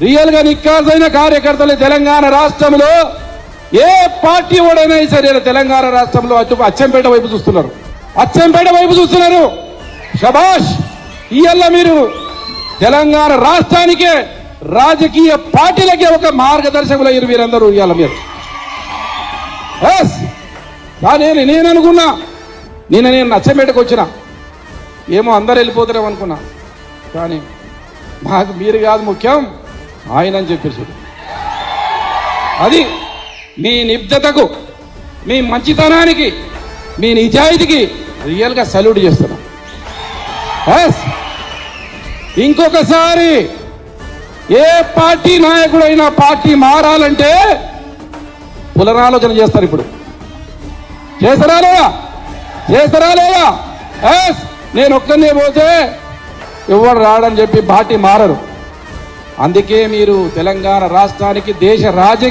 రియల్గా నిక్కాసైన కార్యకర్తలు తెలంగాణ రాష్ట్రంలో ఏ పార్టీ ఓడైనా సరే తెలంగాణ రాష్ట్రంలో అచ్చంపేట వైపు చూస్తున్నారు. అచ్చంపేట వైపు చూస్తున్నారు. షబాష్ ఇవల్ల మీరు తెలంగాణ రాష్ట్రానికే రాజకీయ పార్టీలకే ఒక మార్గదర్శకులయ్యారు మీరందరూ ఇవాళ మీరు. ఎస్ కానీ నేను అనుకున్నా నిన్న నేను నచ్చమేటకు వచ్చిన. ఏమో అందరు వెళ్ళిపోతారేమో అనుకున్నా. కానీ నాకు మీరు కాదు ముఖ్యం. ఆయన అని చెప్పేసి. అది మీ నిబ్దతకు మీ మంచితనానికి మీ నిజాయితీకి రియల్గా సల్యూట్ చేస్తున్నా. ఇంకొకసారి ఏ పార్టీ నాయకుడైనా పార్టీ మారాలంటే పునరాలోచన చేస్తారు ఇప్పుడు. చేస్తారా లేదా? చేస్తారా లేదా? నేను ఒక్కనే పోతే ఎవరు రాడని చెప్పి పార్టీ మారరు. అందుకే మీరు తెలంగాణ రాష్ట్రానికి దేశ రాజకీయ